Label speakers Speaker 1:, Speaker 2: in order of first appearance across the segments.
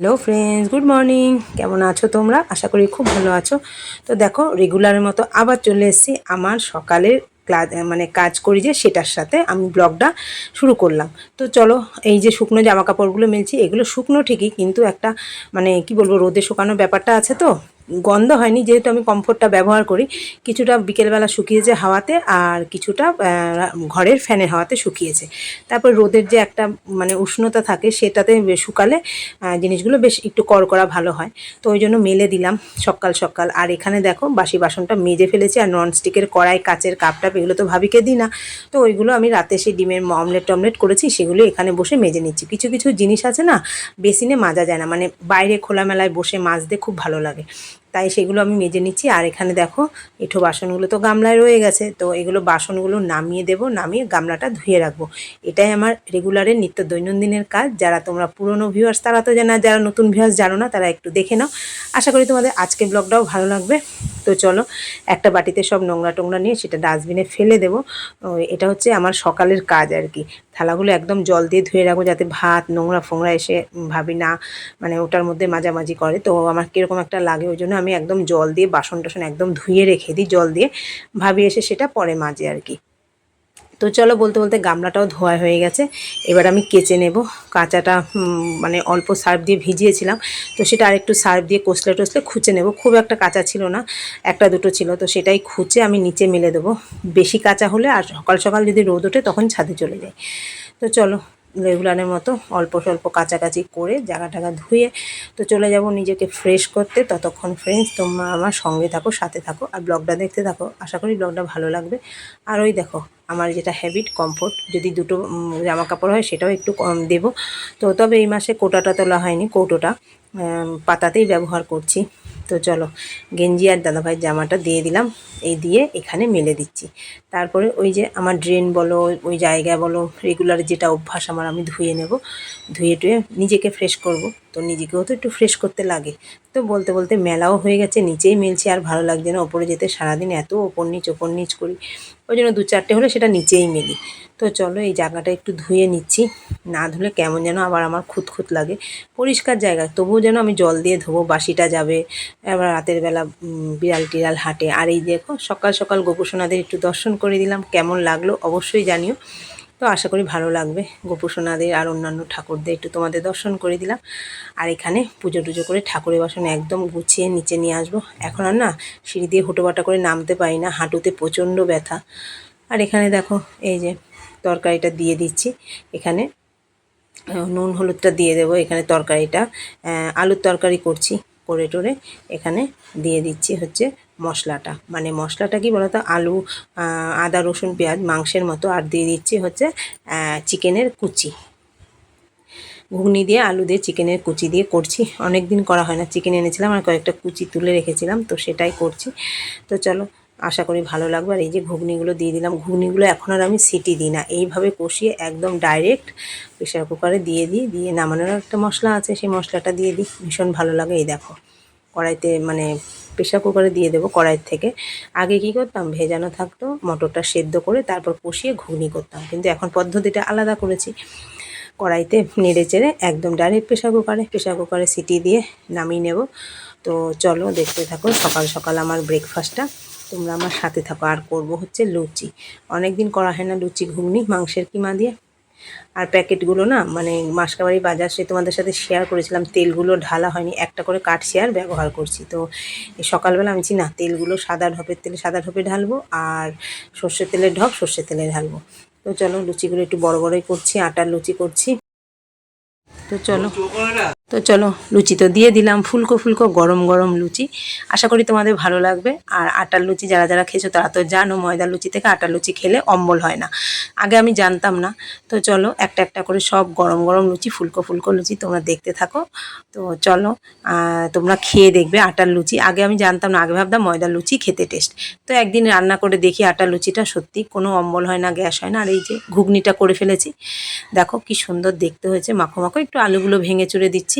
Speaker 1: Hello friends good morning কেমন আছো তোমরা? আশা করি খুব ভালো আছো। তো দেখো রেগুলারের মতো আবার চলে এসেছি। আমার সকালের ক্লাস মানে কাজ করি যে সেটার সাথে আমি ব্লগটা শুরু করলাম। তো চলো, এই যে শুকনো জামা কাপড়গুলো মিলছি, এগুলো শুকনো ঠিকই, কিন্তু একটা মানে কি বলব, রোদে শুকানোর ব্যাপারটা আছে তো? গন্ধ হয়নি, যেহেতু আমি কমফোর্টটা ব্যবহার করি, কিছুটা বিকেলবেলা শুকিয়েছে হাওয়াতে আর কিছুটা ঘরের ফ্যানের হাওয়াতে শুকিয়েছে। তারপর রোদের যে একটা মানে উষ্ণতা থাকে, সেটাতে শুকালে জিনিসগুলো বেশ একটু কড়কড়া ভালো হয়। তো ওই জন্য মেলে দিলাম সকাল সকাল। আর এখানে দেখো, বাসি বাসনটা মেজে ফেলেছি আর ননস্টিকের কড়াই, কাচের কাপ টাপ এগুলো তো ভাবিকে দিই না। তো ওইগুলো আমি রাতে সেই ডিমের অমলেট টমলেট করেছি, সেগুলো এখানে বসে মেজে নিচ্ছি। কিছু কিছু জিনিস আছে না, বেসিনে মাজা যায় না। মানে বাইরে খোলামেলায় বসে মাজতে খুব ভালো লাগে। তাই সেগুলো আমি মেজে নিচ্ছি। আর এখানে দেখো, এঠো বাসনগুলো তো গামলায় রয়ে গেছে। তো এগুলো বাসনগুলো নামিয়ে দেব, নামিয়ে গামলাটা ধুয়ে রাখব। এটাই আমার রেগুলারের নিত্য দৈনন্দিনের কাজ। যারা তোমরা পুরনো ভিউয়ার্স তারা তো জানা, যারা নতুন ভিউয়ার্স জানো না, তারা একটু দেখে নাও। আশা করি তোমাদের আজকে ব্লগটাও ভালো লাগবে। তো চলো, একটা বাটিতে সব নোংরা টোংরা নিয়ে সেটা ডাস্টবিনে ফেলে দেবো। এটা হচ্ছে আমার সকালের কাজ আর কি। থালাগুলো একদম জল দিয়ে ধুয়ে রাখব যাতে ভাত, নোংরা ফোংরা এসে ভাবি না মানে ওটার মধ্যে মাঝামাঝি করে। তো আমার কীরকম একটা লাগে ওই জন্য আমি একদম জল দিয়ে বাসন টাসন একদম ধুয়ে রেখে দিই, জল দিয়ে। ভাবি এসে সেটা পরে মাঝে আর কি। তো চলো বলতে বলতে গামলাটাও ধোয়া হয়ে গেছে। এবার আমি কেচে নেব। কাঁচাটা মানে অল্প সার্ফ দিয়ে ভিজিয়েছিলাম। তো সেটা আরেকটু সার্ফ দিয়ে কষলে টসলে খুঁচে নেব। খুব একটা কাঁচা ছিল না, একটা দুটো ছিল। তো সেটাই খুঁচে আমি নিচে মেলে দেবো। বেশি কাঁচা হলে আর সকাল সকাল যদি রোদ ওঠে তখন ছাদে চলে যায় তো চলো রেগুলারের মতো অল্প স্বল্প কাছাকাছি করে জায়গা টাগা ধুয়ে তো চলে যাব নিজেকে ফ্রেশ করতে। ততক্ষণ ফ্রেন্ডস তোমরা আমার সঙ্গে থাকো, সাথে থাকো আর ব্লগটা দেখতে থাকো। আশা করি ব্লগটা ভালো লাগবে। আর ওই দেখো, আমার যেটা হ্যাবিট কমফোর্ট যদি দুটো জামা কাপড় হয় সেটাও একটু কম দেবো। তো তবে এই মাসে কোটাটা তোলা হয়নি, কৌটোটা পাতাতেই ব্যবহার করছি। তো চলো, গেঞ্জি আর দাদাভাই জামাটা দিয়ে দিলাম, এই দিয়ে এখানে মেলে দিচ্ছি। তারপরে ওই যে আমার ড্রেন বলো, ওই জায়গা বলো রেগুলার যেটা অভ্যাস আমার, আমি ধুয়ে নেব। ধুয়ে টুয়ে নিজেকে ফ্রেশ করব। তো নিজেকেও তো একটু ফ্রেশ করতে লাগে। তো বলতে বলতে মেলাও হয়ে গেছে, নিচেই মেলছি, আর ভালো লাগছে না, ওপরে যেতে সারাদিন এত ওপর নিচ ওপর নিচ করি। ওই জন্য দু চারটে হলে সেটা নিচেই মেলি। তো চলো, এই জায়গাটা একটু ধুয়ে নিচ্ছি। না ধুলে কেমন যেন আবার আমার খুঁতখুত লাগে। পরিষ্কার জায়গা, তবুও যেন আমি জল দিয়ে ধোবো, বাসিটা যাবে আবার রাতের বেলা বিড়াল টিড়াল হাঁটে। আর এই দেখো, সকাল সকাল গোপুসোনাদের একটু দর্শন করে দিলাম, কেমন লাগল অবশ্যই জানিও। তো আশা করি ভালো লাগবে, গোপুসোনাদের আর অন্যান্য ঠাকুরদের একটু তোমাদের দর্শন করে দিলাম। আর এখানে পুজো টুজো করে ঠাকুরের বাসন একদম গুছিয়ে নিচে নিয়ে আসব। এখন আর না, সিঁড়ি দিয়ে হুটোবাটা করে নামতে পারি না, হাঁটুতে প্রচণ্ড ব্যথা। আর এখানে দেখো, এই যে তরকারিটা দিয়ে দিচ্ছি। এখানে নুন হলুদটা দিয়ে দেবো। এখানে তরকারিটা আলুর তরকারি করছি। করে টোরে এখানে দিয়ে দিচ্ছি হচ্ছে মশলাটা। মানে মশলাটা কি বলতো? আলু আদা, রসুন, পেঁয়াজ, মাংসের মতো আর দিয়ে দিচ্ছি হচ্ছে চিকেনের কুচি। ঘুগনি দিয়ে, আলু দিয়ে চিকেনের কুচি দিয়ে করছি। অনেক দিন করা হয় না। চিকেন এনেছিলাম আর কয়েকটা কুচি তুলে রেখেছিলাম, তো সেটাই করছি। তো চলো আশা করি ভালো লাগবে। আর এই যে ঘুগনিগুলো দিয়ে দিলাম, ঘুগনিগুলো এখন আর আমি সিটি দিই না। এইভাবে কষিয়ে একদম ডাইরেক্ট প্রেশার কুকারে দিয়ে দিই, দিয়ে নামানোর একটা মশলা আছে, সেই মশলাটা দিয়ে দিই। ভীষণ ভালো লাগে। এই দেখো, কড়াইতে মানে প্রেশার কুকারে দিয়ে দেবো কড়াইয়ের থেকে। আগে কি করতাম? ভেজানো থাকতো, মটরটা সেদ্ধ করে তারপর কষিয়ে ঘুগনি করতাম। কিন্তু এখন পদ্ধতিটা আলাদা করেছি। কড়াইতে নেড়ে চেড়ে একদম ডাইরেক্ট প্রেশার কুকারে প্রেশার কুকারে সিটি দিয়ে নামিয়ে নেব। তো চলো দেখতে থাকো সকাল সকাল আমার ব্রেকফাস্টটা তোমরা আমার সাথে থাকো। আর করব হচ্ছে লুচি। অনেক দিন করা হয় না লুচি ঘুগনি, মাংসের কিমা দিয়ে। আর প্যাকেটগুলো না মানে মাসকাবাড়ি বাজার সে তোমাদের সাথে শেয়ার করেছিলাম, তেলগুলো ঢালা হয়নি। একটা করে কাঠ শেয়ার ব্যবহার করছি। তো সকালবেলা আমি না, তেলগুলো সাদা ঢপের তেলে, সাদা ঢপে ঢালবো। আর সর্ষের তেলের ঢপ, সর্ষের তেলে ঢালবো। তো চলো লুচিগুলো একটু বড় বড়ই করছি, আটার লুচি করছি। তো চলো। তো চলো লুচি তো দিয়ে দিলাম, ফুলকো ফুলকো, গরম গরম লুচি। আশা করি তোমাদের ভালো লাগবে। আর আটার লুচি যারা যারা খেয়েছো তারা তো জানো, ময়দার লুচি থেকে আটার লুচি খেলে অম্বল হয় না। আগে আমি জানতাম না। তো চলো একটা একটা করে সব গরম গরম লুচি, ফুলকো ফুলকো লুচি তোমরা দেখতে থাকো। তো চলো তোমরা খেয়ে দেখবে আটার লুচি। আগে আমি জানতাম না, আগে ভাবতাম ময়দার লুচি খেতে টেস্ট। তো একদিন রান্না করে দেখি আটার লুচিটা সত্যি কোনো অম্বল হয় না, গ্যাস হয় না। আর এই যে ঘুগনিটা করে ফেলেছি। দেখো কি সুন্দর দেখতে হয়েছে। মাখো মাখো একটু আলুগুলো ভেঙে চুড়ে দিচ্ছি।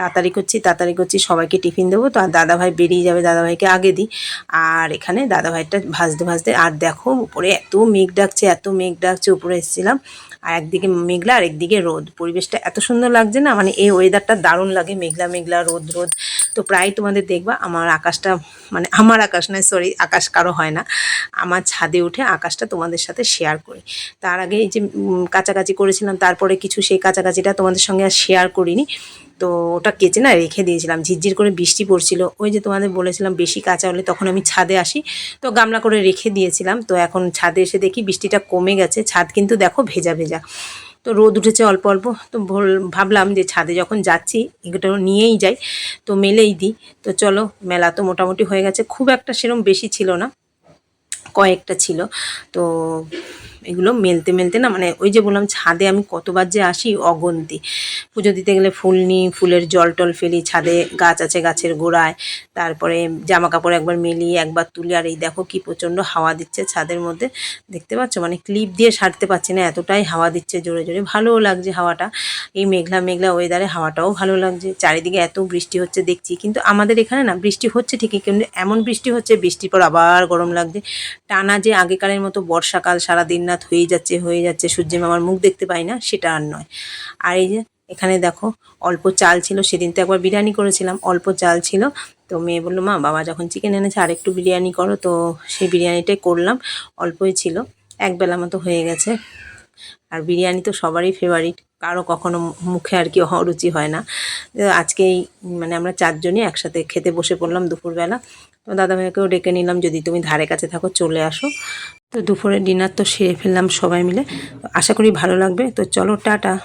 Speaker 1: তাড়াতাড়ি করছি তাড়াতাড়ি করছি, সবাইকে টিফিন দেবো। তো আর দাদাভাই বেরিয়ে যাবে, দাদাভাইকে আগে দিই। আর এখানে দাদাভাইটা ভাজতে ভাজতে, আর দেখো উপরে এত মেঘ ডাকছে, এত মেঘ ডাকছে, উপরে এসেছিলাম। আর একদিকে মেঘলা, আর একদিকে রোদ। পরিবেশটা এত সুন্দর লাগছে না? মানে এই ওয়েদারটা দারুণ লাগে, মেঘলা মেঘলা, রোদ রোদ। তো প্রায় তোমাদের দেখবা, আমার আকাশটা মানে আমার আকাশ নয় সরি আকাশ কারও হয় না। আমার ছাদে উঠে আকাশটা তোমাদের সাথে শেয়ার করি। তার আগে এই যে কাছাকাছি করেছিলাম, তারপরে কিছু সেই কাছাকাছিটা তোমাদের সঙ্গে আর শেয়ার করিনি। তো ওটা কেচে না রেখে দিয়েছিলাম, ঝিরঝির করে বৃষ্টি পড়ছিল। ওই যে তোমাদের বলেছিলাম বেশি কাঁচা হলে তখন আমি ছাদে আসি, তো গামলা করে রেখে দিয়েছিলাম। তো এখন ছাদে এসে দেখি বৃষ্টিটা কমে গেছে, ছাদ কিন্তু দেখো ভেজা ভেজা। তো রোদ উঠেছে অল্প অল্প, তো ভাবলাম যে ছাদে যখন যাচ্ছি, এগুলো নিয়েই যাই, তো মেলেই দিই। তো চলো, মেলা তো মোটামুটি হয়ে গেছে, খুব একটা সেরম বেশি ছিল না, কয়েকটা ছিল। তো এগুলো মেলতে মেলতে না মানে ওই যে বললাম ছাদে আমি কতবার যে আসি অগন্তি। পুজো দিতে গেলে ফুল নিই, ফুলের জল টল ফেলি, ছাদে গাছ আছে গাছের গোড়ায়, তারপরে জামা কাপড় একবার মেলি, একবার তুলি, আর এই দেখো কি প্রচণ্ড হাওয়া দিচ্ছে ছাদের মধ্যে। দেখতে পাচ্ছ? মানে ক্লিপ দিয়ে সারতে পারছি না, এতটাই হাওয়া দিচ্ছে জোরে জোরে। ভালোও লাগছে হাওয়াটা। এই মেঘলা মেঘলা ওয়েদারে হাওয়াটাও ভালো লাগছে। চারিদিকে এত বৃষ্টি হচ্ছে দেখছি, কিন্তু আমাদের এখানে না বৃষ্টি হচ্ছে ঠিকই, কিন্তু এমন বৃষ্টি হচ্ছে, বৃষ্টির পর আবার গরম লাগছে। টানা যে আগেকারের মতো বর্ষাকাল সারা রাত হয়ে যাচ্ছে হয়ে যাচ্ছে সূর্য মামার মুখ দেখতে পাই না, সেটা আর নয়। আর এই যে এখানে দেখো, অল্প চাল ছিল, সেদিন তো একবার বিরিয়ানি করেছিলাম, অল্প চাল ছিল। তো মেয়ে বলল, মা, বাবা যখন চিকেন এনেছে আর একটু বিরিয়ানি করো। তো সেই বিরিয়ানিটাই করলাম, অল্পই ছিল, এক বেলা মতো হয়ে গেছে। আর বিরিয়ানি তো সবারই ফেভারিট কারও কখনো মুখে আর কি অরুচি হয় না। আজকেই মানে আমরা চারজনই একসাথে খেতে বসে পড়লাম দুপুরবেলা। তো দাদা দাদাভাইকেও ডেকে নিলাম, যদি তুমি ধারে কাছে থাকো চলে আসো। তো দুপুরে ডিনার তো সেরে ফেললাম সবাই মিলে। আশা করি ভালো লাগবে। তো চলো, টাটা।